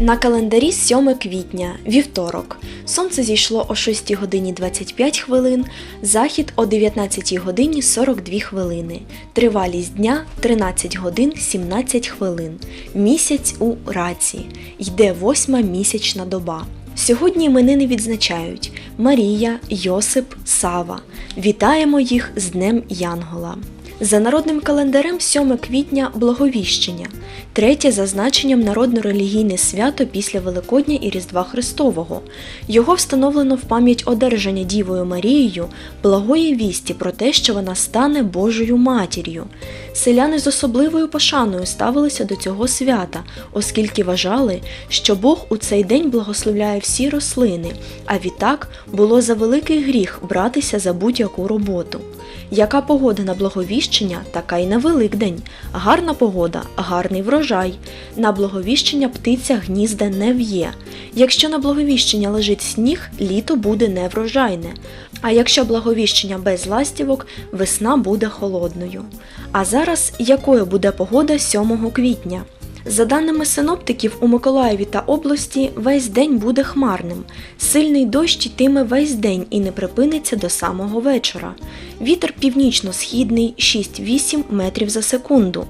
На календарі 7 квітня, вівторок. Сонце зійшло о 6 годині 25 хвилин, захід о 19 годині 42 хвилини. Тривалість дня 13 годин 17 хвилин. Місяць у раці. Йде восьма місячна доба. Сьогодні іменини відзначають Марія, Йосип, Сава. Вітаємо їх з Днем Янгола. За народним календарем 7 квітня Благовіщення, третє за значенням народно-релігійне свято після Великодня і Різдва Христового. Його встановлено в пам'ять одержання Дівою Марією благої вісті про те, що вона стане Божою матір'ю. Селяни з особливою пошаною ставилися до цього свята, оскільки вважали, що Бог у цей день благословляє всі рослини, а відтак було за великий гріх братися за будь-яку роботу. Яка погода на благовіщення, така й на Великдень. Гарна погода, гарний врожай. На благовіщення птиця гнізда не в'є. Якщо на благовіщення лежить сніг, літо буде неврожайне. А якщо благовіщення без ластівок, весна буде холодною. А зараз якою буде погода 7 квітня? За даними синоптиків, у Миколаєві та області весь день буде хмарним. Сильний дощ йтиме весь день і не припиниться до самого вечора. Вітер північно-східний 6-8 метрів за секунду.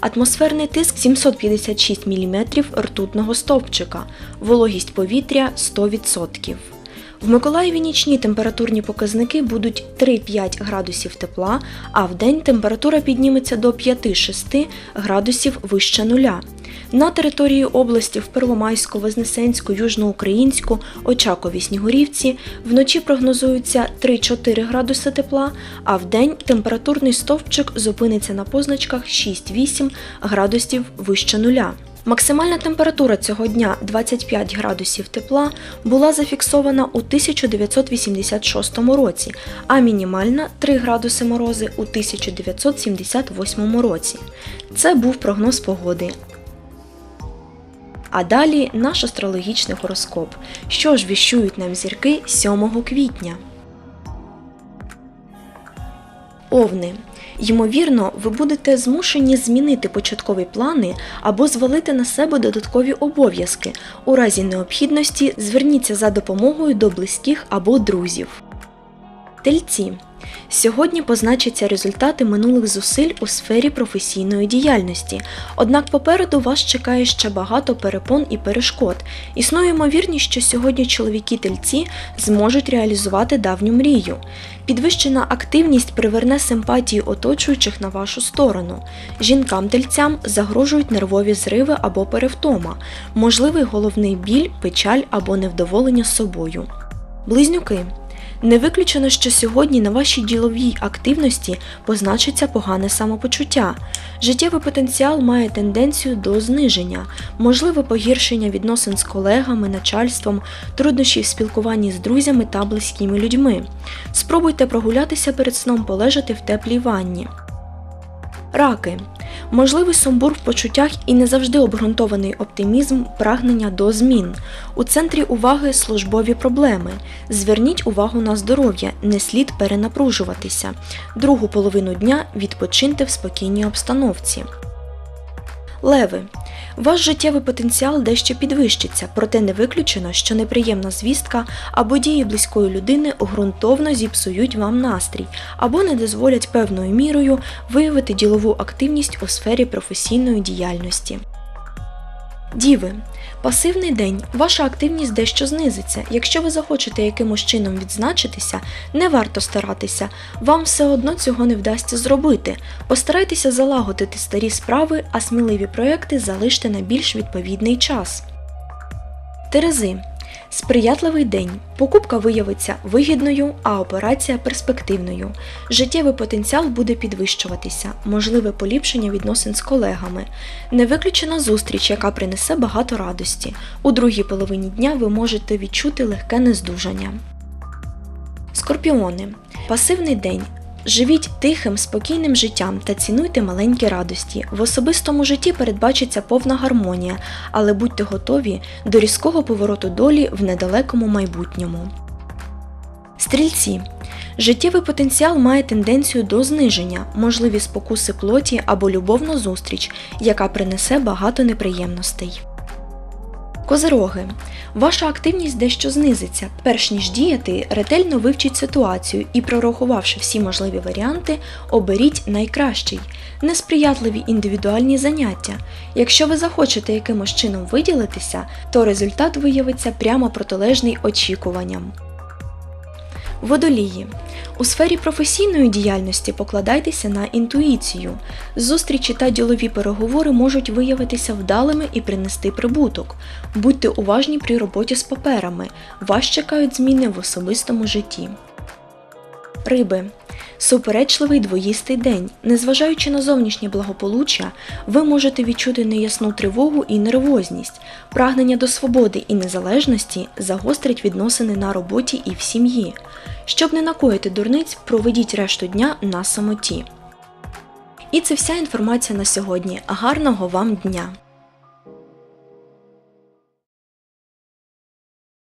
Атмосферний тиск 756 мм ртутного стовпчика. Вологість повітря 100%. В Миколаєві нічні температурні показники будуть 3-5 градусів тепла, а в день температура підніметься до 5-6 градусів вище нуля. На території області в Первомайську, Вознесенську, Южноукраїнську, Очакові, Снігурівці вночі прогнозується 3-4 градуси тепла, а в день температурний стовпчик зупиниться на позначках 6-8 градусів вище нуля. Максимальна температура цього дня 25 градусів тепла була зафіксована у 1986 році, а мінімальна 3 градуси морози у 1978 році. Це був прогноз погоди. А далі наш астрологічний гороскоп. Що ж віщують нам зірки 7 квітня? Овни. Ймовірно, ви будете змушені змінити початкові плани або звалити на себе додаткові обов'язки. У разі необхідності зверніться за допомогою до близьких або друзів. Тельці. Сьогодні позначаться результати минулих зусиль у сфері професійної діяльності. Однак попереду вас чекає ще багато перепон і перешкод. Існує ймовірність, що сьогодні чоловіки-тельці зможуть реалізувати давню мрію. Підвищена активність приверне симпатії оточуючих на вашу сторону. Жінкам-тельцям загрожують нервові зриви або перевтома, можливий головний біль, печаль або невдоволення собою. Близнюки. Не виключено, що сьогодні на вашій діловій активності позначиться погане самопочуття. Життєвий потенціал має тенденцію до зниження, можливе погіршення відносин з колегами, начальством, труднощі в спілкуванні з друзями та близькими людьми. Спробуйте прогулятися перед сном полежати в теплій ванні. Раки. Можливий сумбур в почуттях і не завжди обґрунтований оптимізм, прагнення до змін. У центрі уваги службові проблеми. Зверніть увагу на здоров'я, не слід перенапружуватися. Другу половину дня відпочиньте в спокійній обстановці. Леви. Ваш життєвий потенціал дещо підвищиться, проте не виключено, що неприємна звістка або дії близької людини ґрунтовно зіпсують вам настрій або не дозволять певною мірою виявити ділову активність у сфері професійної діяльності. Діви. Пасивний день. Ваша активність дещо знизиться. Якщо ви захочете якимось чином відзначитися, не варто старатися, вам все одно цього не вдасться зробити. Постарайтеся залагодити старі справи, а сміливі проекти залиште на більш відповідний час. Терези. Сприятливий день. Покупка виявиться вигідною, а операція перспективною. Життєвий потенціал буде підвищуватися, можливе поліпшення відносин з колегами. Не виключена зустріч, яка принесе багато радості. У другій половині дня ви можете відчути легке нездужання. Скорпіони. Пасивний день. Живіть тихим, спокійним життям та цінуйте маленькі радості. В особистому житті передбачиться повна гармонія, але будьте готові до різкого повороту долі в недалекому майбутньому. Стрільці. Життєвий потенціал має тенденцію до зниження, можливі спокуси плоті або любовна зустріч, яка принесе багато неприємностей. Козироги. Ваша активність дещо знизиться. Перш ніж діяти, ретельно вивчіть ситуацію і, прорахувавши всі можливі варіанти, оберіть найкращий. Несприятливі індивідуальні заняття. Якщо ви захочете якимось чином виділитися, то результат виявиться прямо протилежний очікуванням. Водолії. У сфері професійної діяльності покладайтеся на інтуїцію. Зустрічі та ділові переговори можуть виявитися вдалими і принести прибуток. Будьте уважні при роботі з паперами. Вас чекають зміни в особистому житті. Риби. Суперечливий двоїстий день. Незважаючи на зовнішнє благополуччя, ви можете відчути неясну тривогу і нервозність. Прагнення до свободи і незалежності загострять відносини на роботі і в сім'ї. Щоб не накоїти дурниць, проведіть решту дня на самоті. І це вся інформація на сьогодні. Гарного вам дня!